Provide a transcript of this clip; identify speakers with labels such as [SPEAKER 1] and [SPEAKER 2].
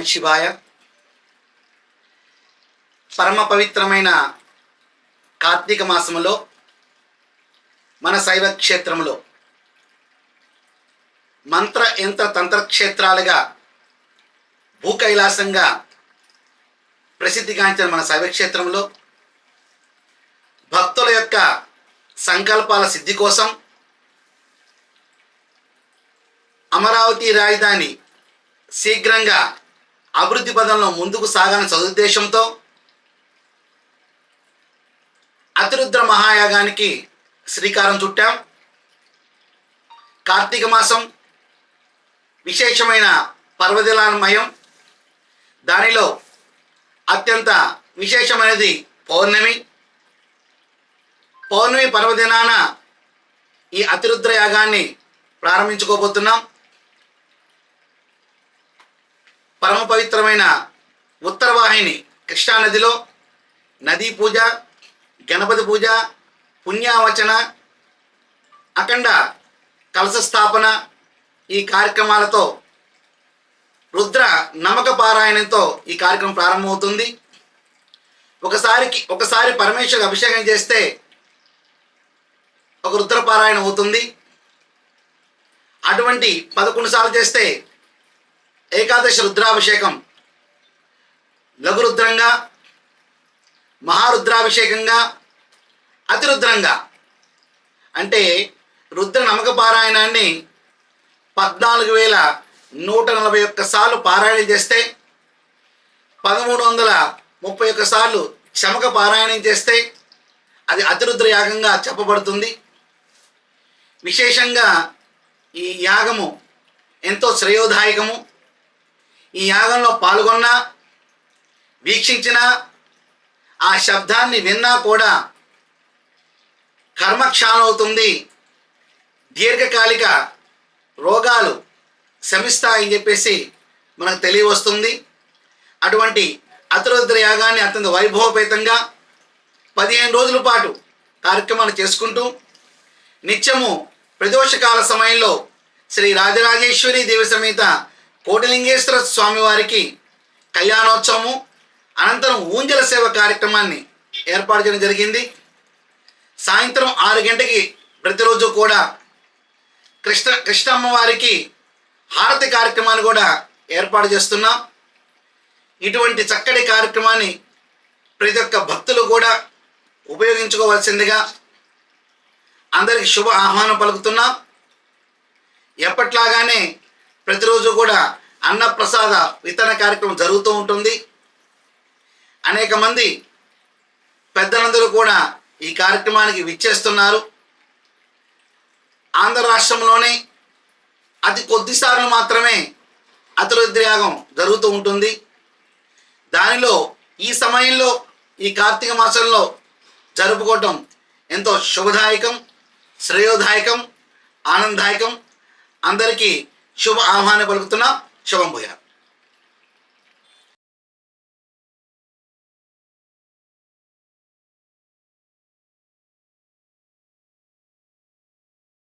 [SPEAKER 1] శివాయ. పరమ పవిత్రమైన కార్తీక మాసములో మన శైవ క్షేత్రంలో మంత్ర యంత్ర తంత్రక్షేత్రాలుగా భూకైలాసంగా ప్రసిద్ధిగాంచిన మన శైవ క్షేత్రంలో భక్తుల యొక్క సంకల్పాల సిద్ధి కోసం అమరావతి రాజధాని శీఘ్రంగా అభివృద్ధి పదంలో ముందుకు సాగాలని సదుద్దేశంతో అతిరుద్ర మహాయాగానికి శ్రీకారం చుట్టాం. కార్తీక మాసం విశేషమైన పర్వదినామయం దానిలో అత్యంత విశేషమైనది పౌర్ణమి. పౌర్ణమి పర్వదినాన ఈ అతిరుద్ర యాగాన్ని ప్రారంభించుకోబోతున్నాం. పరమ పవిత్రమైన ఉత్తరవాహిని కృష్ణానదిలో నదీ పూజ గణపతి పూజ పుణ్యావచన అఖండ కలశ స్థాపన ఈ కార్యక్రమాలతో రుద్ర నమక పారాయణంతో ఈ కార్యక్రమం ప్రారంభమవుతుంది. ఒకసారికి ఒకసారి పరమేశ్వరికి అభిషేకం చేస్తే ఒక రుద్రపారాయణ అవుతుంది. అటువంటి పదకొండు సార్లు చేస్తే ఏకాదశి రుద్రాభిషేకం. లఘురుద్రంగా మహారుద్రాభిషేకంగా అతిరుద్రంగా. అంటే రుద్ర నమ్మక పారాయణాన్ని పద్నాలుగు వేల నూట నలభై ఒక్క సార్లు పారాయణం చేస్తే పదమూడు వందల ముప్పై ఒక్క సార్లు చమక పారాయణం చేస్తే అది అతిరుద్ర యాగంగా చెప్పబడుతుంది. విశేషంగా ఈ యాగము ఎంతో శ్రేయోదాయకము. ఈ యాగంలో పాల్గొన్న వీక్షించిన ఆ శబ్దాన్ని విన్నా కూడా కర్మక్షాణం అవుతుంది దీర్ఘకాలిక రోగాలు శమిస్తాయని చెప్పేసి మనకు తెలియవస్తుంది. అటువంటి అతిరుద్ర యాగాన్ని అత్యంత వైభవపేతంగా పదిహేను రోజుల పాటు కార్యక్రమాలు చేసుకుంటూ నిత్యము ప్రదోషకాల సమయంలో శ్రీ రాజరాజేశ్వరి దేవి సమేత కోటిలింగేశ్వర స్వామివారికి కళ్యాణోత్సవము అనంతరం ఊంజల సేవ కార్యక్రమాన్ని ఏర్పాటు చేయడం జరిగింది. సాయంత్రం ఆరు గంటకి ప్రతిరోజు కూడా కృష్ణ కృష్ణమ్మ వారికి హారతి కార్యక్రమాన్ని కూడా ఏర్పాటు చేస్తున్నాం. ఇటువంటి చక్కటి కార్యక్రమాన్ని ప్రతి ఒక్క భక్తులు కూడా ఉపయోగించుకోవాల్సిందిగా అందరికి శుభ ఆహ్వానం పలుకుతున్నాం. ఎప్పట్లాగానే ప్రతిరోజు కూడా అన్నప్రసాద వితరణ కార్యక్రమం జరుగుతూ ఉంటుంది. అనేక మంది పెద్దలందరూ కూడా ఈ కార్యక్రమానికి విచ్చేస్తున్నారు. ఆంధ్ర రాష్ట్రంలోనే అతి కొద్దిసార్లు మాత్రమే అతిరుద్రయాగం జరుగుతూ ఉంటుంది. దానిలో ఈ సమయంలో ఈ కార్తీక మాసంలో జరుపుకోవటం ఎంతో శుభదాయకం శ్రేయోదాయకం ఆనందదాయకం. అందరికీ శుభ ఆహ్వానం పలుకుతున్నా. శుభం భూయా